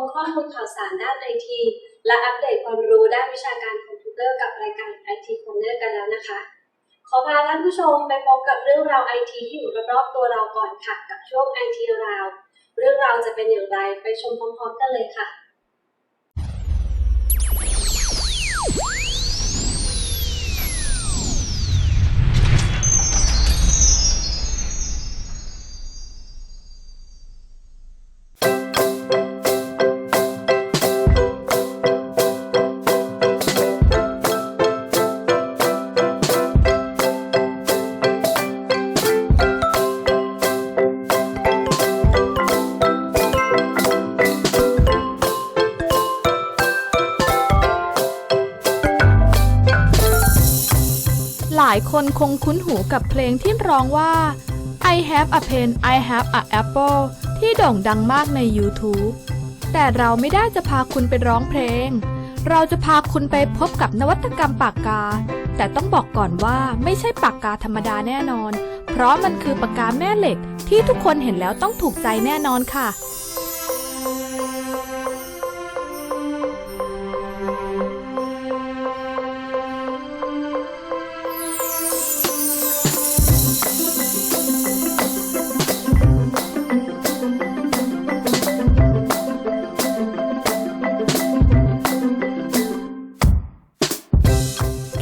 มข้อมูลข่าวสารด้านไอทีและอัปเดตความรู้ด้านวิชาการคอมพิวเตอร์กับรายการ IT Corner กันแล้วนะคะ ขอพาท่านผู้ชมไปพบกับเรื่องราวไอทีที่อยู่รอบๆตัวเราก่อนค่ะ กับช่วงไอทีราว เรื่องราวจะเป็นอย่างไรไปชมพร้อมๆกันเลยค่ะ คนคงคุ้นหูกับเพลงที่ร้องว่า I have a pen I have a apple ที่โด่งดังมากใน YouTube แต่เราไม่ได้จะพาคุณไปร้องเพลง เราจะพาคุณไปพบกับนวัตกรรมปากกา แต่ต้องบอกก่อนว่าไม่ใช่ปากกาธรรมดาแน่นอน เพราะมันคือปากกาแม่เหล็กที่ทุกคนเห็นแล้วต้องถูกใจแน่นอนค่ะ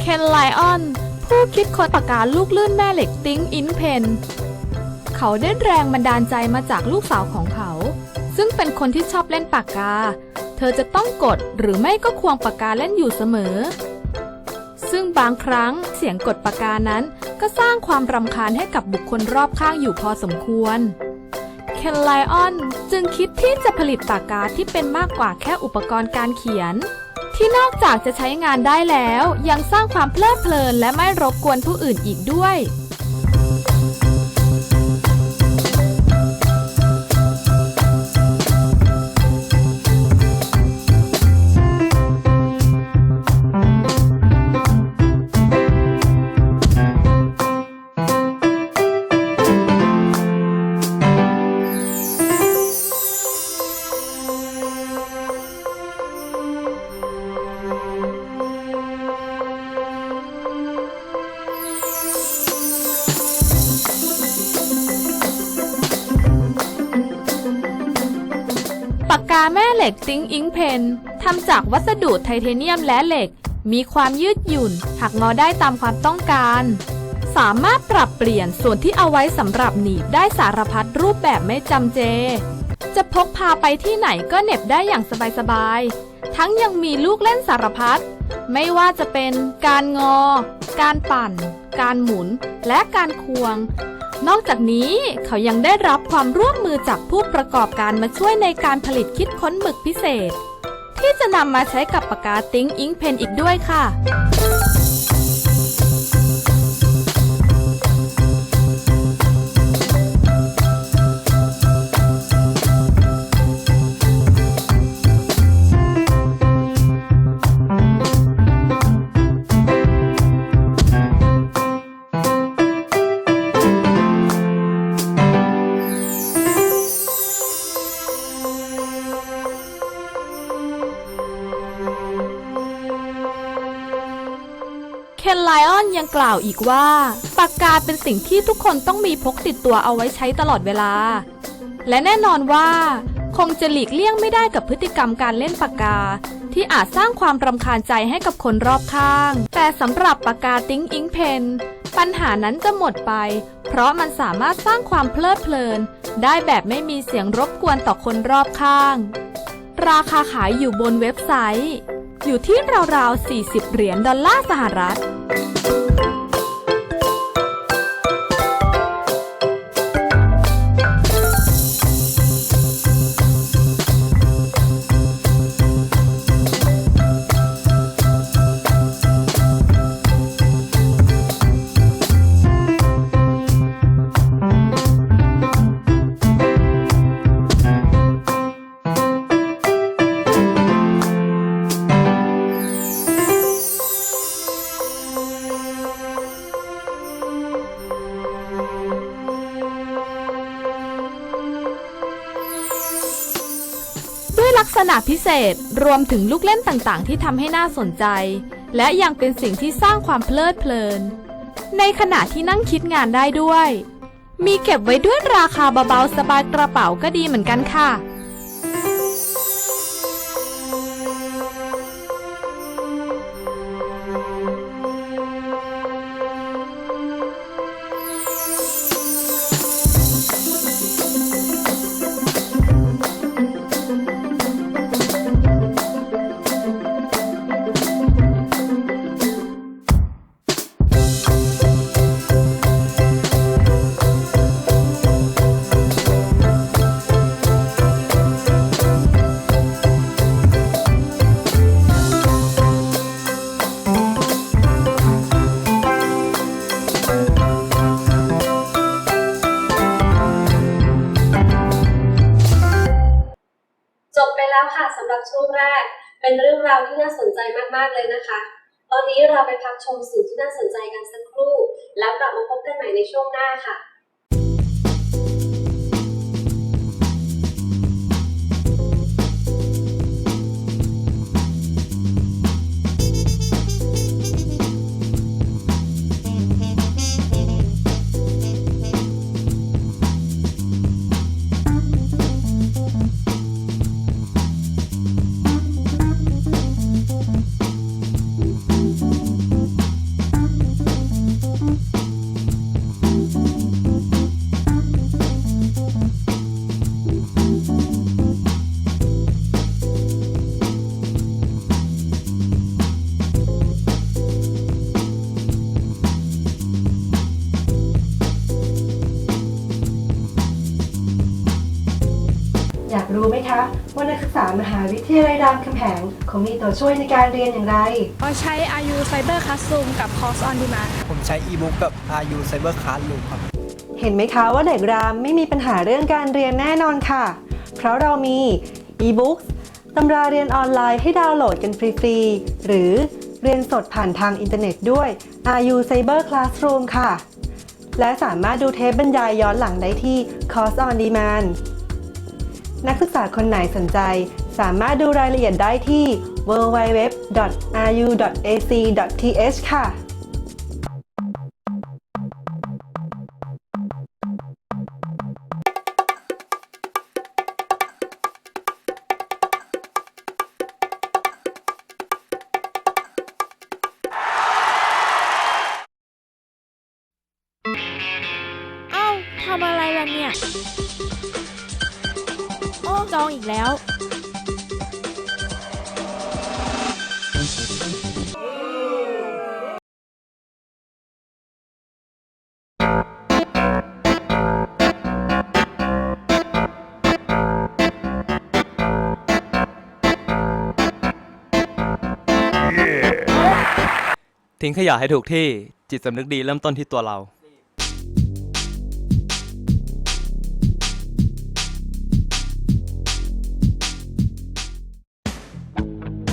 คนไลออน ผู้คิดค้นปากกาลูกลื่นแม่เหล็กติ้งอินเพน เขาได้แรงบันดาลใจมาจากลูกสาวของเขา ซึ่งเป็นคนที่ชอบเล่นปากกา เธอจะต้องกดหรือไม่ก็ควงปากกาเล่นอยู่เสมอ ซึ่งบางครั้งเสียงกดปากกานั้นก็สร้างความรำคาญให้กับบุคคลรอบข้างอยู่พอสมควรเคนไลออนจึงคิดที่จะผลิตปากกาที่เป็นมากกว่าแค่อุปกรณ์การเขียน ที่นอกจากจะใช้งานได้แล้ว ยังสร้างความเพลิดเพลินและไม่รบกวนผู้อื่นอีกด้วย ล็กติ้งอิงเพนทำจากวัสดุไทเทเนียมและเหล็ก มีความยืดหยุ่น หักงอได้ตามความต้องการ สามารถปรับเปลี่ยนส่วนที่เอาไว้สำหรับหนีบได้สารพัดรูปแบบไม่จำเจ จะพกพาไปที่ไหนก็เหน็บได้อย่างสบายๆ ทั้งยังมีลูกเล่นสารพัด ไม่ว่าจะเป็นการงอ การปั่น การหมุน และการควง นอกจากนี้เขายังได้รับความร่วมมือจากผู้ประกอบการมาช่วยในการผลิตคิดค้นหมึกพิเศษ ที่จะนำมาใช้กับปากกาติ้งอิงเพนอีกด้วยค่ะ อนยังกล่าวอีกว่า ปากกาเป็นสิ่งที่ทุกคนต้องมีพกติดตัวเอาไว้ใช้ตลอดเวลา และแน่นอนว่า คงจะหลีกเลี่ยงไม่ได้กับพฤติกรรมการเล่นปากกา ที่อาจสร้างความรำคาญใจให้กับคนรอบข้าง แต่สำหรับปากกาติ้งอิงเพนปัญหานั้นจะหมดไป เพราะมันสามารถสร้างความเพลิดเพลิน ได้แบบไม่มีเสียงรบกวนต่อคนรอบข้าง ราคาขายอยู่บนเว็บไซต์ อยู่ที่ราวๆ 40 เหรียญดอลลาร์สหรัฐ พิเศษรวมถึงลูกเล่นต่างๆ ที่ทำให้น่าสนใจ และยังเป็นสิ่งที่สร้างความเพลิดเพลิน ในขณะที่นั่งคิดงานได้ด้วย มีเก็บไว้ด้วยราคาเบาๆสบายกระเป๋าก็ดีเหมือนกันค่ะ มหาวิทยาลัยรามคำแหงเขามีตัวช่วยในการเรียนอย่างไรก็ใช้ RU Cyber Classroom กับ Course on Demand ผมใช้ e-book กับ RU Cyber Classroom ครับ เห็นไหมคะว่าเด็กรามไม่มีปัญหาเรื่องการเรียนแน่นอนค่ะ เพราะเรามี e-books ตำราเรียนออนไลน์ให้ดาวน์โหลดกันฟรีๆ หรือเรียนสดผ่านทางอินเทอร์เน็ตด้วย RU Cyber Classroom ค่ะ และสามารถดูเทปบรรยายย้อนหลังได้ที่ Course on Demand นักศึกษาคนไหนสนใจ สามารถดูรายละเอียดได้ที่ www.ru.ac.th ค่ะ ทิ้งขยะให้ถูกที่จิตสำนึกดีเริ่มต้นที่ตัวเรา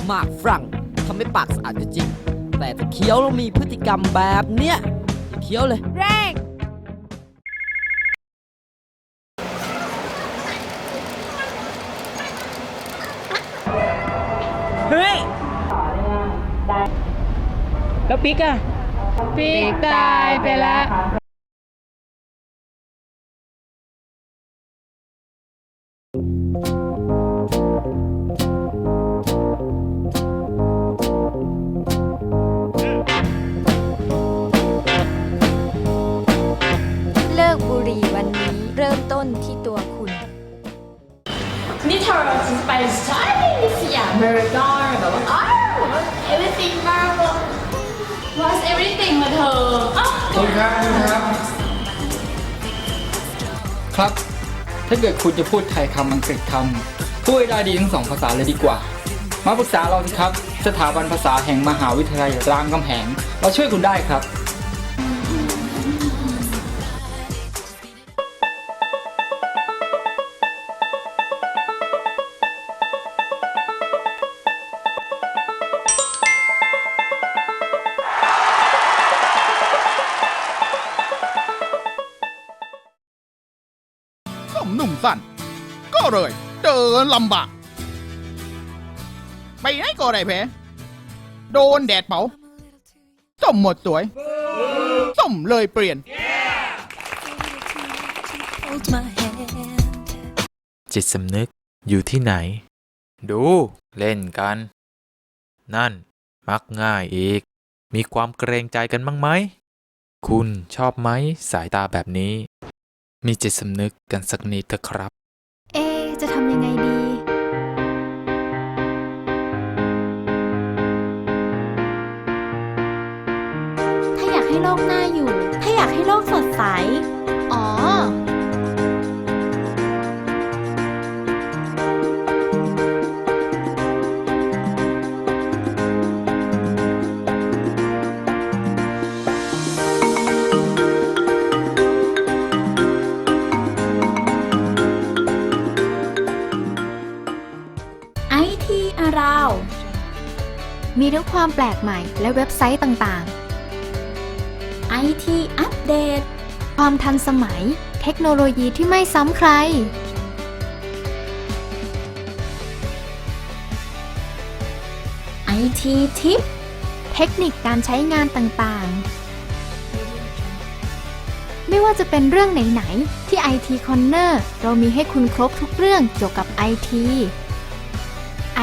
หมากฝรั่งทำให้ปากสะอาดก็จริง แต่ถ้าเคี้ยวแล้วมีพฤติกรรมแบบเนี้ยอย่าเคี้ยวเลยแร ปิ๊กอะปีกตายไปแล้ว ครับคุณครับ ครับ ถ้าเกิดคุณจะพูดไทยคำอังกฤษคำพูดได้ดีทั้งสองภาษาเลยดีกว่า มาปรึกษาเราสิครับ สถาบันภาษาแห่งมหาวิทยาลัยรามคำแหงเราช่วยคุณได้ครับ ลำบาก ไปไหนก็ได้แผลโดนแดดเผาส้มหมดสวยส้มเลยเปลี่ยนจิตสำนึกอยู่ที่ไหน ดูเล่นกัน นั่น มักง่ายอีก มีความเกรงใจกันบ้างไหม คุณชอบไหมสายตาแบบนี้ มีจิตสำนึกกันสักนิดเถอะครับ จะทำยังไงดี ถ้าอยากให้โลกน่าอยู่ ถ้าอยากให้โลกสดใส ราว มีทั้งความแปลกใหม่และเว็บไซต์ต่างๆไอทีอัปเดต ความทันสมัย เทคโนโลยีที่ไม่ซ้ำใครไอทีทิป เทคนิคการใช้งานต่างๆ ไม่ว่าจะเป็นเรื่องไหน ๆ ที่ IT Corner เรามีให้คุณครบทุกเรื่องเกี่ยวกับ IT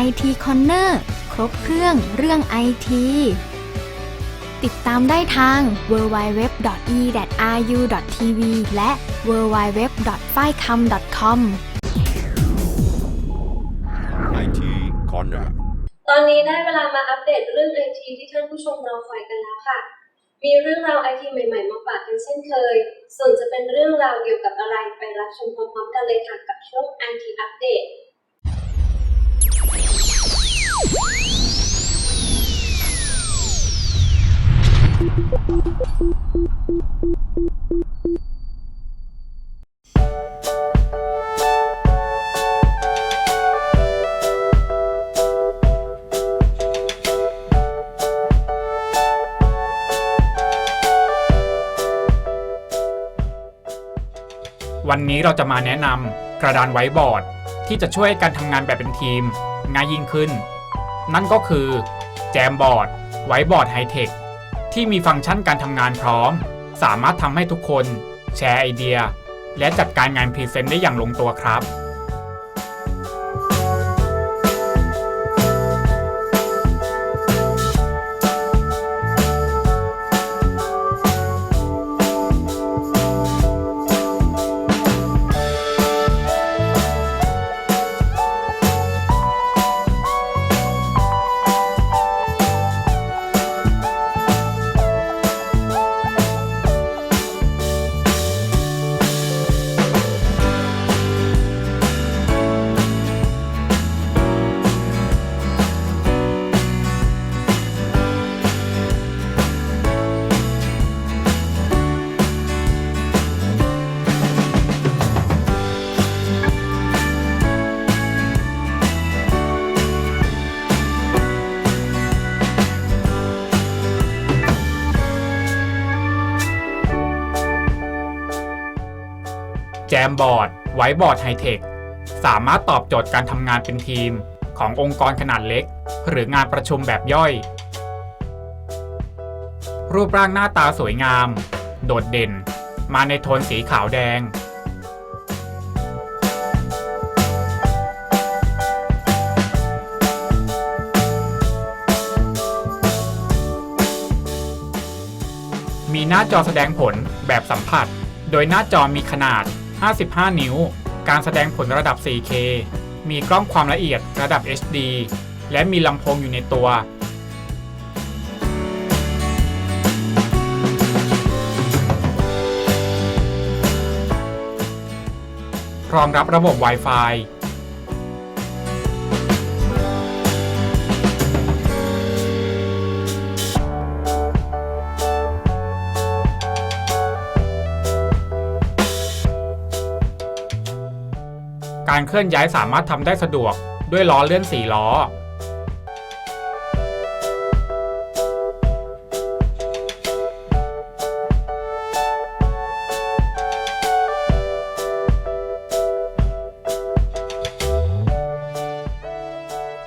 IT Corner ครบเครื่องเรื่อง IT ติดตามได้ทาง www.e.ru.tv และ www.faicam.com IT Corner ตอนนี้ได้เวลามาอัปเดตเรื่องไอทีที่ท่านผู้ชมรอคอยกันแล้วค่ะ มีเรื่องราวไอทีใหม่ๆมาฝากกันเช่นเคย ส่วนจะเป็นเรื่องราวเกี่ยวกับอะไรไปรับชมพร้อมๆกันเลยค่ะกับช่วง IT Update วันนี้เราจะมาแนะนำกระดานไว้บอร์ด ที่จะช่วยให้การทำงานแบบเป็นทีม ง่ายยิ่งขึ้น นั่นก็คือแจมบอร์ดไว้บอร์ดไฮเทคที่มีฟังก์ชันการทำงานพร้อม สามารถทำให้ทุกคน แชร์ไอเดีย และจัดการงานพรีเซนต์ได้อย่างลงตัวครับ มบอร์ด ไวบอร์ดไฮเทค สามารถตอบโจทย์การทำงานเป็นทีม ขององค์กรขนาดเล็ก หรืองานประชุมแบบย่อย รูปร่างหน้าตาสวยงาม โดดเด่น มาในโทนสีขาวแดง มีหน้าจอแสดงผลแบบสัมผัส โดยหน้าจอมีขนาด 55 นิ้ว การแสดงผลระดับ 4K มีกล้องความละเอียดระดับ HD และมีลำโพงอยู่ในตัว รองรับระบบ Wi-Fi การเคลื่อนย้ายสามารถทำได้สะดวกด้วยล้อเลื่อน4ล้อ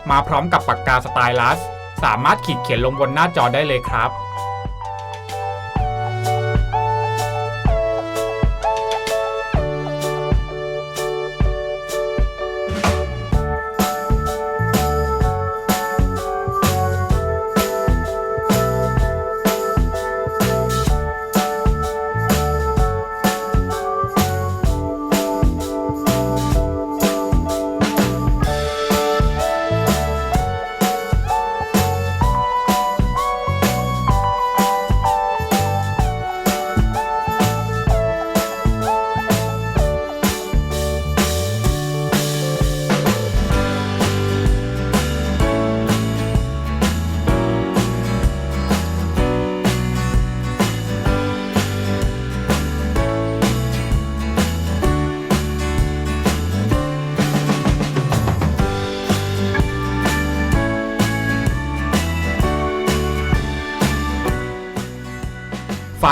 มาพร้อมกับปากกาสไตลัส สามารถขีดเขียนลงบนหน้าจอได้เลยครับ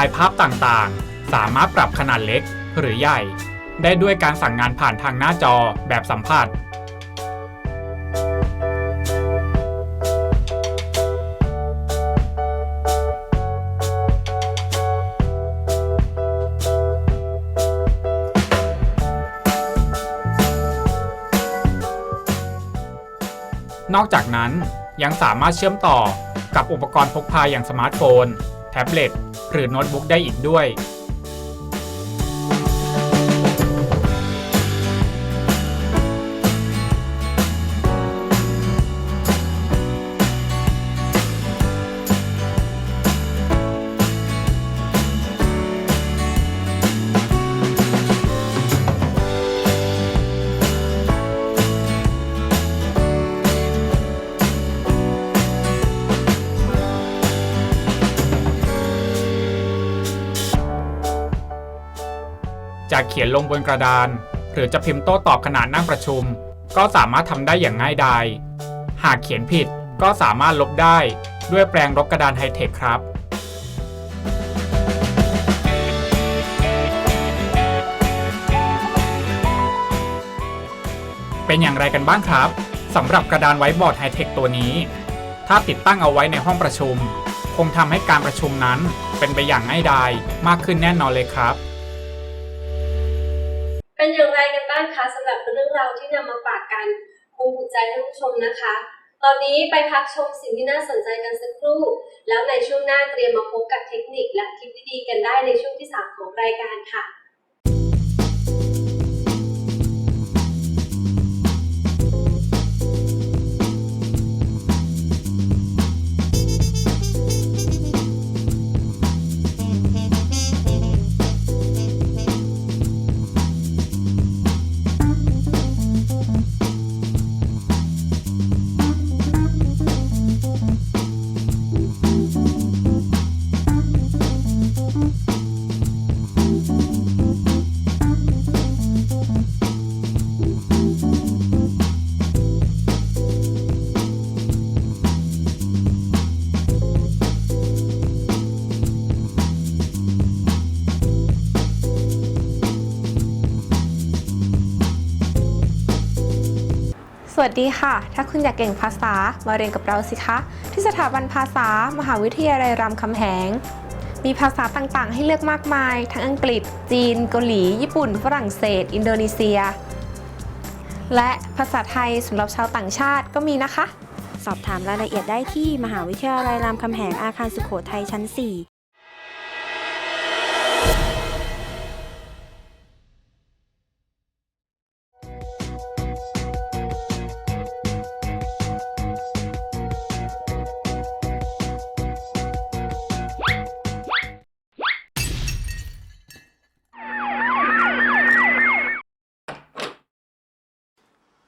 ล์ภาพต่างๆ สามารถปรับขนาดเล็กหรือใหญ่ ได้ด้วยการสั่งงานผ่านทางหน้าจอแบบสัมผัส นอกจากนั้นยังสามารถเชื่อมต่อกับอุปกรณ์พกพาอย่างสมาร์ทโฟน แท็บเล็ตหรือโน้ตบุ๊กได้อีกด้วย ลงบนกระดาน หรือจะพิมพ์โต้ตอบขณะนั่งประชุม ก็สามารถทำได้อย่างง่ายดาย หากเขียนผิดก็สามารถลบได้ด้วยแปรงลบกระดานไฮเทคครับเป็นอย่างไรกันบ้างครับสำหรับกระดานไว้บอร์ดไฮเทคตัวนี้ ถ้าติดตั้งเอาไว้ในห้องประชุม คงทำให้การประชุมนั้นเป็นไปอย่างง่ายดายมากขึ้นแน่นอนเลยครับ เป็นอย่างไรกันบ้างคะสำหรับเรื่องราวที่นำมาฝากกันคงถูกใจท่านผู้ชมนะคะ ตอนนี้ไปพักชมสิ่งที่น่าสนใจกันสักครู่ แล้วในช่วงหน้าเตรียมมาพบกับเทคนิคและทิปดีๆกันได้ในช่วงที่ 3 ของรายการค่ะ วัสดีค่ะ ถ้าคุณอยากเก่งภาษา มาเรียนกับเราสิคะ ที่สถาบันภาษา มหาวิทยาลัยรามคำแหง มีภาษาต่างๆ ให้เลือกมากมาย ทั้งอังกฤษ จีน เกาหลี ญี่ปุ่น ฝรั่งเศส อินโดนีเซีย และภาษาไทยสำหรับชาวต่างชาติก็มีนะคะ สอบถามรายละเอียดได้ที่มหาวิทยาลัยรามคำแหงอาคารสุขโขทัยชั้น 4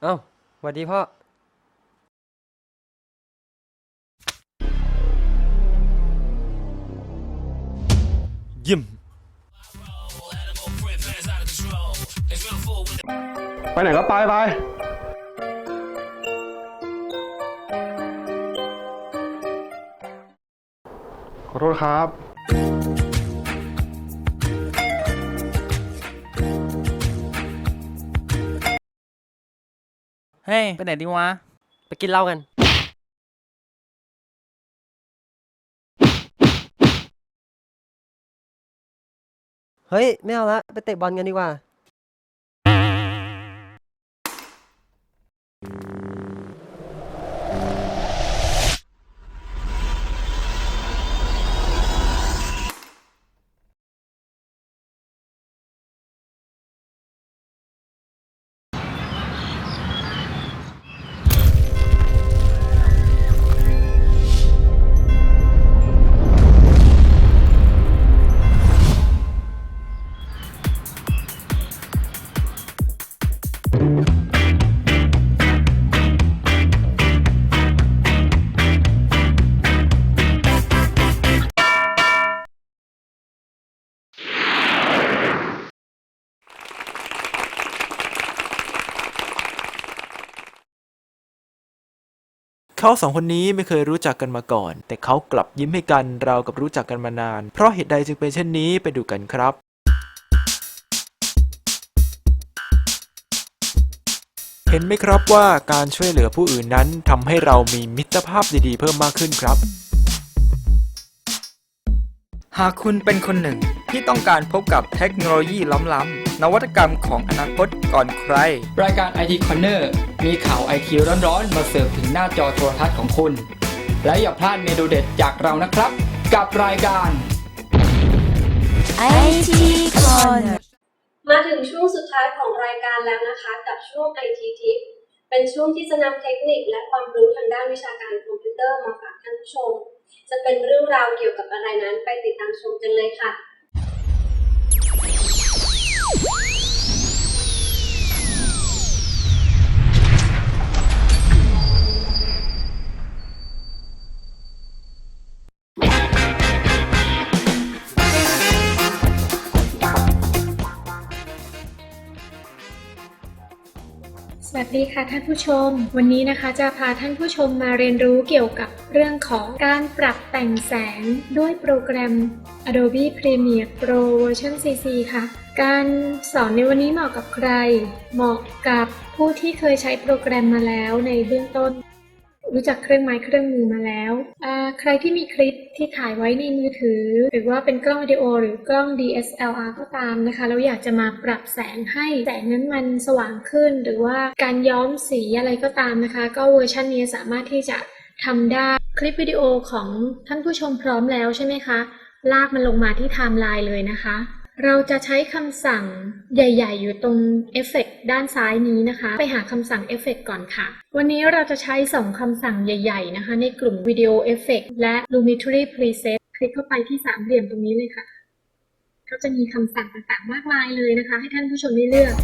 เอ้าสวัสดีพ่อ เยี่ยม ไปไหนก็ไปไป ขอโทษครับ เฮ้ย ไปไหนดีวะ ไปกินเหล้ากัน เฮ้ย ไม่เอาละ ไปเตะบอลกันดีกว่า เขาสองคนนี้ไม่เคยรู้จักกันมาก่อน แต่เขากลับยิ้มให้กันเรากับรู้จักกันมานาน เพราะเหตุใดจึงเป็นเช่นนี้ไปดูกันครับ เห็นไหมครับว่าการช่วยเหลือผู้อื่นนั้นทำให้เรามีมิตรภาพดีๆ เพิ่มมากขึ้นครับ หากคุณเป็นคนหนึ่งที่ต้องการพบกับเทคโนโลยีล้ำๆ นวัตกรรมของอนาคตก่อนใคร รายการ IT Corner มีข่าวไอทีร้อนๆ มาเสิร์ฟถึงหน้าจอโทรทัศน์ของคุณ และอย่าพลาดเมนูเด็ดจากเรานะครับ กับรายการ IT Corner มาถึงช่วงสุดท้ายของรายการแล้วนะคะ กับช่วง IT Tip เป็นช่วงที่จะนำเทคนิคและความรู้ทางด้านวิชาการคอมพิวเตอร์มาฝากท่านผู้ชม จะเป็นเรื่องราวเกี่ยวกับอะไรนั้นไปติดตามชมกันเลยค่ะ สวัสดีค่ะท่านผู้ชม วันนี้นะคะจะพาท่านผู้ชมมาเรียนรู้เกี่ยวกับเรื่องของการปรับแต่งแสงด้วยโปรแกรม Adobe Premiere Pro เวอร์ชัน CC ค่ะ การสอนในวันนี้เหมาะกับใคร เหมาะกับผู้ที่เคยใช้โปรแกรมมาแล้วในเบื้องต้น รู้จักเครื่องไม้เครื่องมือมาแล้ว ใครที่มีคลิปที่ถ่ายไว้ในมือถือ หรือว่าเป็นกล้องวิดีโอหรือกล้อง DSLR ก็ตามนะคะแล้วอยากจะมาปรับแสงให้แสงนั้นมันสว่างขึ้น หรือว่าการย้อมสีอะไรก็ตามนะคะ ก็เวอร์ชันนี้สามารถที่จะทำได้ คลิปวิดีโอของท่านผู้ชมพร้อมแล้วใช่ไหมคะ ลากมันลงมาที่ไทม์ไลน์เลยนะคะ เราจะใช้คำสั่งใหญ่ ๆ อยู่ตรงเอฟเฟกด้านซ้ายนี้นะคะ ไปหาคำสั่งเอฟเฟกก่อนค่ะ วันนี้เราจะใช้ 2คำสั่งใหญ่ ๆ นะคะ ในกลุ่มวิดีโอเอฟเฟกและ Lumetri Preset คลิกเข้าไปที่สามเหลี่ยมตรงนี้เลยค่ะ ก็จะมีคำสั่งต่างๆ มากมายเลยนะคะ ให้ท่านผู้ชมได้เลือก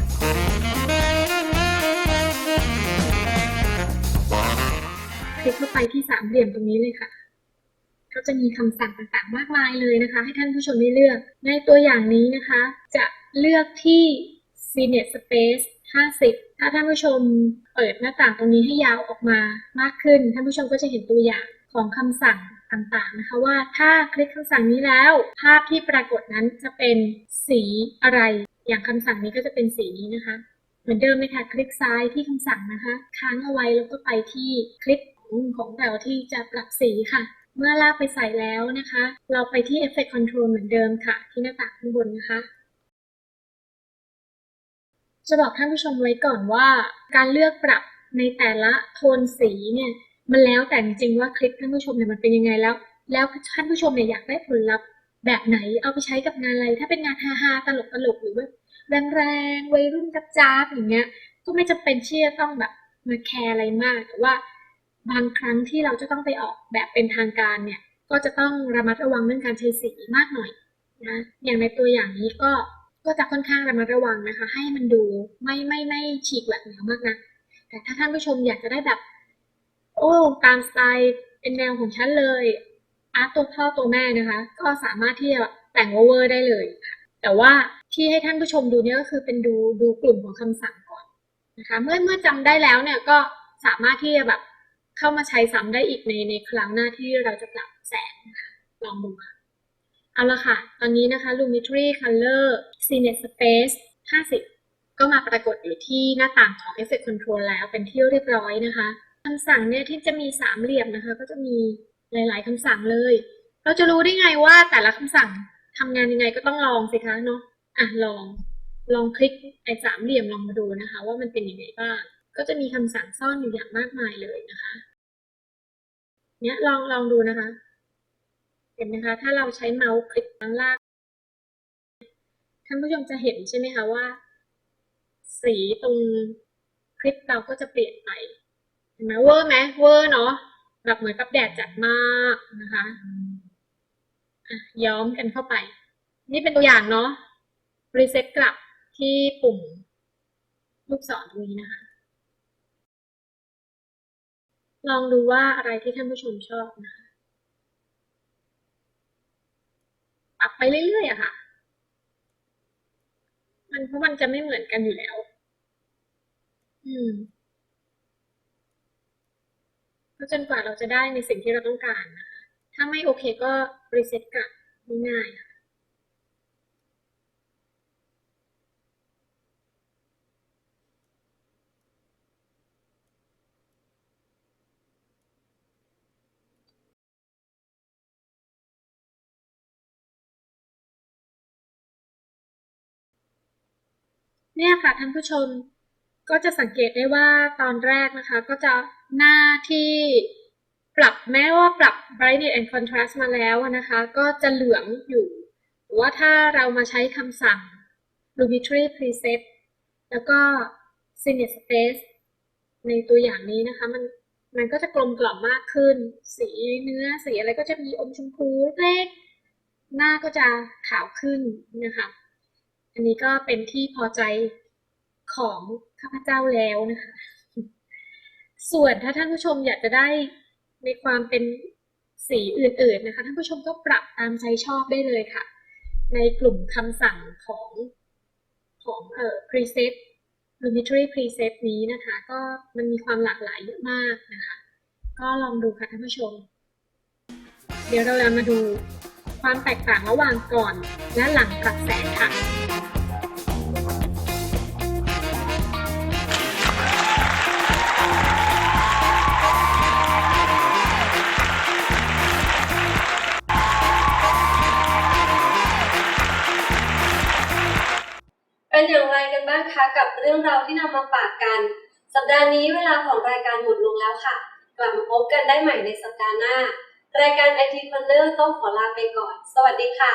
คลิกเข้าไปที่สามเหลี่ยมตรงนี้เลยค่ะ ก็จะมีคำสั่งต่างๆ มากมายเลยนะคะ ให้ท่านผู้ชมได้เลือก ในตัวอย่างนี้นะคะ จะเลือกที่ CNET Space 50 ถ้าท่านผู้ชมเปิดหน้าต่างตรงนี้ให้ยาวออกมามากขึ้น ท่านผู้ชมก็จะเห็นตัวอย่างของคำสั่งต่างๆนะคะว่าถ้าคลิกคำสั่งนี้แล้ว ภาพที่ปรากฏนั้นจะเป็นสีอะไร อย่างคำสั่งนี้ก็จะเป็นสีนี้นะคะ เหมือนเดิมเลยค่ะคลิกซ้ายที่คำสั่งนะคะ ค้างเอาไว้แล้วก็ไปที่คลิกของเราที่จะปรับสีค่ะ เมื่อลากไปใส่แล้วนะคะ เราไปที่ Effect Control เหมือนเดิมค่ะ ที่หน้าต่างข้างบนนะคะ จะบอกท่านผู้ชมไว้ก่อนว่าการเลือกปรับในแต่ละโทนสีเนี่ย มันแล้วแต่จริงว่าคลิปท่านผู้ชมเนี่ยมันเป็นยังไงแล้ว แล้วท่านผู้ชมเนี่ยอยากได้ผลลัพธ์แบบไหนเอาไปใช้กับงานอะไร ถ้าเป็นงานฮาๆตลกๆหรือว่าแรงๆวัยรุ่นกับจ้าบอย่างเงี้ย ก็ไม่จำเป็นที่จะต้องแบบมาแคร์อะไรมากแต่ว่า บางครั้งที่เราจะต้องไปออกแบบเป็นทางการเนี่ย ก็จะต้องระมัดระวังเรื่องการใช้สีมากหน่อยนะ อย่างในตัวอย่างนี้ก็ก็จะค่อนข้างระมัดระวังนะคะ ให้มันดูไม่ไม่ไม่ฉีกแหวกแนวมากนะแต่ถ้าท่านผู้ชมอยากจะได้แบบ โอ้ตามสไตล์เป็นแนวของฉันเลยอาร์ตตัวพ่อตัวแม่นะคะ ก็สามารถที่จะแต่งโอเวอร์ได้เลย แต่ว่าที่ให้ท่านผู้ชมดูเนี่ยก็คือเป็นดูดูกลุ่มของคำสั่งก่อนนะคะ เมื่อเมื่อจำได้แล้วเนี่ยก็สามารถที่จะแบบ เข้ามาใช้ซ้ำได้อีกในในครั้งหน้าที่เราจะปรับแสงลองดูค่ะเอาละค่ะ ตอนนี้นะคะ Lumetri Color CNET Space 50 ก็มาปรากฏอยู่ที่หน้าต่างของ Effect Control แล้วเป็นที่เรียบร้อยนะคะคำสั่งเนี่ยที่จะมีสามเหลี่ยมนะคะ ก็จะมีหลาย ๆคำสั่งเลย เราจะรู้ได้ไงว่าแต่ละคำสั่งทำงานยังไงก็ต้องลองสิคะเนาะอะลองลองคลิกไอ้สามเหลี่ยมลองมาดูนะคะ ว่ามันเป็นยังไงบ้าง ก็จะมีคำสั่งซ่อนอยู่อย่างมากมายเลยนะคะเนี่ยลองลองดูนะคะ เห็นไหมคะ ถ้าเราใช้เมาส์คลิกข้างล่างท่านผู้ชมจะเห็นใช่ไหมคะว่า สีตรงคลิปเราก็จะเปลี่ยนไปเห็นไหมเวอร์ไหมเวอร์เนาะแบบเหมือนกับแดดจัดมากนะคะะย้อมกันเข้าไป นี่เป็นตัวอย่างเนาะรีเซ็ตกลับที่ปุ่มลูกศรตรงนี้นะคะ ลองดูว่าอะไรที่ท่านผู้ชมชอบนะคะปรับไปเรื่อยๆอะค่ะ มันเพราะมันจะไม่เหมือนกันอยู่แล้ว อืมก็จนกว่าเราจะได้ในสิ่งที่เราต้องการนะคะ ถ้าไม่โอเคก็รีเซ็ตกลับง่ายๆค่ะ เนี่ยค่ะท่านผู้ชมก็จะสังเกตได้ว่าตอนแรกนะคะ ก็จะหน้าที่ปรับแม้ว่าปรับ brightness and contrast มาแล้วนะคะ ก็จะเหลืองอยู่หรือว่าถ้าเรามาใช้คำสั่ง Lumetri Preset แล้วก็ Cine Space ในตัวอย่างนี้นะคะ มันมันก็จะกลมกล่อมมากขึ้น สีเนื้อสีอะไรก็จะมีอมชมพูเล็ก หน้าก็จะขาวขึ้นนะคะ นนี้ก็เป็นที่พอใจของข้าพเจ้าแล้วนะคะ ส่วนถ้าท่านผู้ชมอยากจะได้ในความเป็นสีอื่นๆนะคะ ท่านผู้ชมก็ปรับตามใจชอบได้เลยค่ะ ในกลุ่มคำสั่งของของเอ่อ preset Lumetri preset นี้นะคะ ก็มันมีความหลากหลายเยอะมากนะคะ ก็ลองดูค่ะท่านผู้ชม เดี๋ยวเราจะมาดู ความแตกต่างระหว่างก่อนและหลังปรับแสงค่ะเป็นอย่างไรกันบ้างคะกับเรื่องราวที่นำมาฝากกัน สัปดาห์นี้เวลาของรายการหมดลงแล้วค่ะ กลับมาพบกันได้ใหม่ในสัปดาห์หน้า รายการ IT Corner ต้องขอลาไปก่อน สวัสดีค่ะ